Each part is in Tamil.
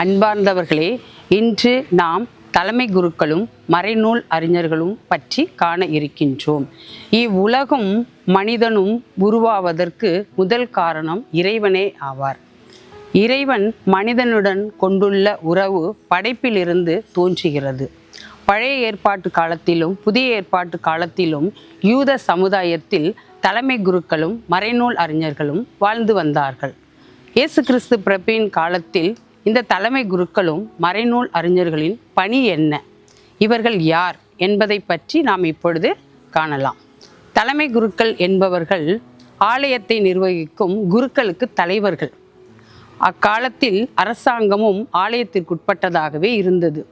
அன்பார்ந்தவர்களே இன்று நாம் தலைமை குருக்களும் மறைநூல் அறிஞர்களும் பற்றி காண இருக்கின்றோம். இவ்வுலகும் மனிதனும் உருவாவதற்கு முதல் காரணம் இறைவனே ஆவார். இறைவன் மனிதனுடன் கொண்டுள்ள உறவு படைப்பிலிருந்து தோன்றுகிறது. பழைய ஏற்பாட்டு காலத்திலும் புதிய ஏற்பாட்டு காலத்திலும் யூத சமுதாயத்தில் தலைமை குருக்களும் மறைநூல் அறிஞர்களும் வாழ்ந்து வந்தார்கள். இயேசு கிறிஸ்து பிறப்பின் காலத்தில் இந்த தலைமை குருக்களும் மறைநூல் அறிஞர்களின் பணி என்ன? இவர்கள் யார் என்பதை பற்றி நாம் இப்பொழுது காணலாம். தலைமை குருக்கள் என்பவர்கள் ஆலயத்தை நிர்வகிக்கும் குருக்களுக்கு தலைவர்கள். அக்காலத்தில் அரசாங்கமும் ஆலயத்திற்குட்பட்டதாகவே இருந்தது.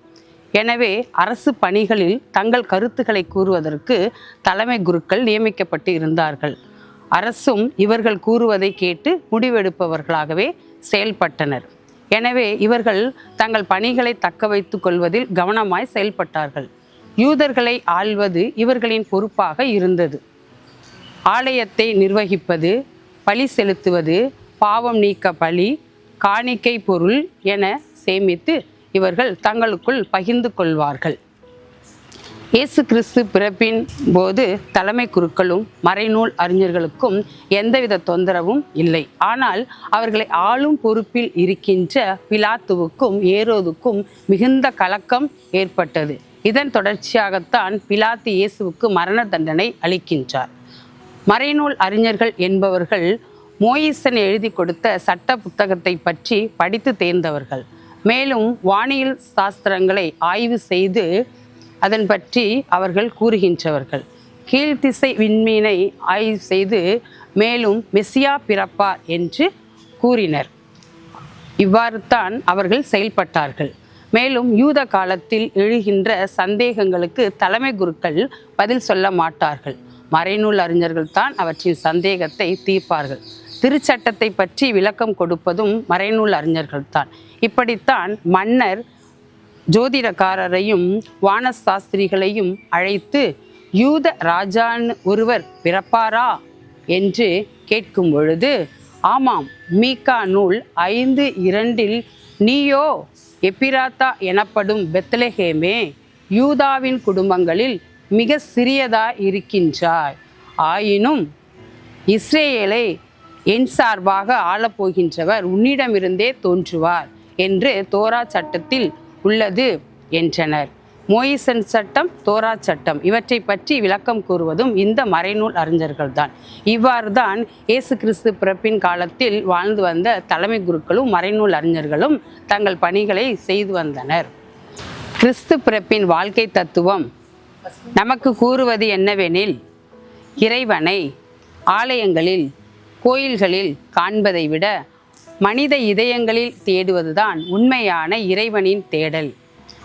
எனவே அரசு பணிகளில் தங்கள் கருத்துக்களை கூறுவதற்கு தலைமை குருக்கள் நியமிக்கப்பட்டு இருந்தார்கள். அரசும் இவர்கள் கூறுவதை கேட்டு முடிவெடுப்பவர்களாகவே செயல்பட்டனர். எனவே இவர்கள் தங்கள் பணிகளை தக்க வைத்துக் கொள்வதில் கவனமாய் செயல்பட்டார்கள். யூதர்களை ஆள்வது இவர்களின் பொறுப்பாக இருந்தது. ஆலயத்தை நிர்வகிப்பது பலி செலுத்துவது பாவம் நீக்க பலி காணிக்கை பொருள் என சேமித்து இவர்கள் தங்களுக்குள் பகிர்ந்து கொள்வார்கள். இயேசு கிறிஸ்து பிறப்பின் போது தலைமை குருக்களும் மறைநூல் அறிஞர்களுக்கும் எந்தவித தொந்தரவும் இல்லை. ஆனால் அவர்களை ஆளும் பொறுப்பில் இருக்கின்ற பிலாத்துவுக்கும் ஏரோதுக்கும் மிகுந்த கலக்கம் ஏற்பட்டது. இதன் தொடர்ச்சியாகத்தான் பிலாத்து இயேசுவுக்கு மரண தண்டனை அளிக்கின்றார். மறைநூல் அறிஞர்கள் என்பவர்கள் மோயிசன் எழுதி கொடுத்த சட்ட புத்தகத்தை பற்றி படித்து தேர்ந்தவர்கள். மேலும் வானியல் சாஸ்திரங்களை ஆய்வு செய்து அதன் பற்றி அவர்கள் கூறுகின்றவர்கள். கீழ்த்திசை விண்மீனை ஆய்வு செய்து மேலும் மெசியா பிறப்பார் என்று கூறினர். இவ்வாறு தான் அவர்கள் செயல்பட்டார்கள். மேலும் யூத காலத்தில் எழுகின்ற சந்தேகங்களுக்கு தலைமை குருக்கள் பதில் சொல்ல மாட்டார்கள். மறைநூல் அறிஞர்கள் தான் அவற்றின் சந்தேகத்தை தீர்ப்பார்கள். திருச்சட்டத்தை பற்றி விளக்கம் கொடுப்பதும் மறைநூல் அறிஞர்கள் தான். இப்படித்தான் மன்னர் ஜோதிடக்காரரையும் வானசாஸ்திரிகளையும் அழைத்து யூத ராஜான் ஒருவர் பிறப்பாரா? என்று கேட்கும் பொழுது ஆமாம் மீகா நூல் ஐந்து இரண்டில் நீயோ எப்பிராத்தா எனப்படும் பெத்லஹேமே யூதாவின் குடும்பங்களில் மிக சிறியதா இருக்கின்றாய். ஆயினும் இஸ்ரேலை என் சார்பாக ஆளப்போகின்றவர் உன்னிடமிருந்தே தோன்றுவார் என்று தோரா சட்டத்தில் உள்ளது என்றனர். மோயிசன் சட்டம் தோரா சட்டம் இவற்றை பற்றி விளக்கம் கூறுவதும் இந்த மறைநூல் அறிஞர்கள்தான். இவ்வாறு தான் இயேசு கிறிஸ்து பிறப்பின் காலத்தில் வாழ்ந்து வந்த தலைமை குருக்களும் மறைநூல் அறிஞர்களும் தங்கள் பணிகளை செய்து வந்தனர். கிறிஸ்து பிறப்பின் வாழ்க்கை தத்துவம் நமக்கு கூறுவது என்னவெனில் இறைவனை ஆலயங்களில் கோயில்களில் காண்பதை விட மனித இதயங்களில் தேடுவதுதான் உண்மையான இறைவனின் தேடல்.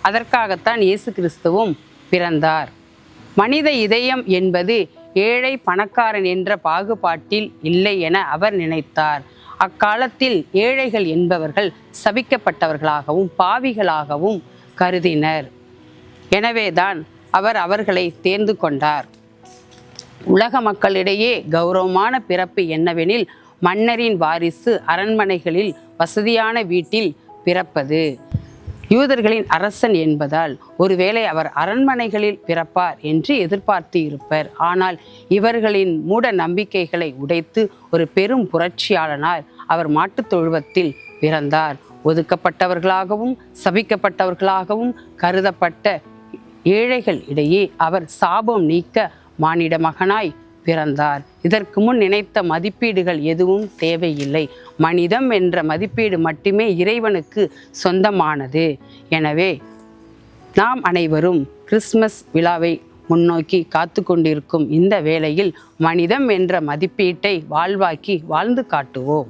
அதற்காகத்தான் இயேசு கிறிஸ்துவும் பிறந்தார். மனித இதயம் என்பது ஏழை பணக்காரன் என்ற பாகுபாட்டில் இல்லை என அவர் நினைத்தார். அக்காலத்தில் ஏழைகள் என்பவர்கள் சபிக்கப்பட்டவர்களாகவும் பாவிகளாகவும் கருதினர். எனவேதான் அவர் அவர்களை தேர்ந்து கொண்டார். உலக மக்களிடையே கௌரவமான பிறப்பு என்னவெனில் மன்னரின் வாரிசு அரண்மனைகளில் வசதியான வீட்டில் பிறப்பது. யூதர்களின் அரசன் என்பதால் ஒருவேளை அவர் அரண்மனைகளில் பிறப்பார் என்று எதிர்பார்த்து இருப்பர். ஆனால் இவர்களின் மூட நம்பிக்கைகளை உடைத்து ஒரு பெரும் புரட்சியாளனார் அவர் மாட்டுத் தொழுவத்தில் பிறந்தார். ஒதுக்கப்பட்டவர்களாகவும் சபிக்கப்பட்டவர்களாகவும் கருதப்பட்ட ஏழைகள் இடையே அவர் சாபம் நீக்க மானிட மகனாய் பிறந்தார். இதற்கு முன் நினைத்த மதிப்பீடுகள் எதுவும் தேவையில்லை. மனிதம் என்ற மதிப்பீடு மட்டுமே இறைவனுக்கு சொந்தமானது. எனவே நாம் அனைவரும் கிறிஸ்மஸ் விழாவை முன்னோக்கி காத்து கொண்டிருக்கும் இந்த வேளையில் மனிதம் என்ற மதிப்பீட்டை வாழ்வாக்கி வாழ்ந்து காட்டுவோம்.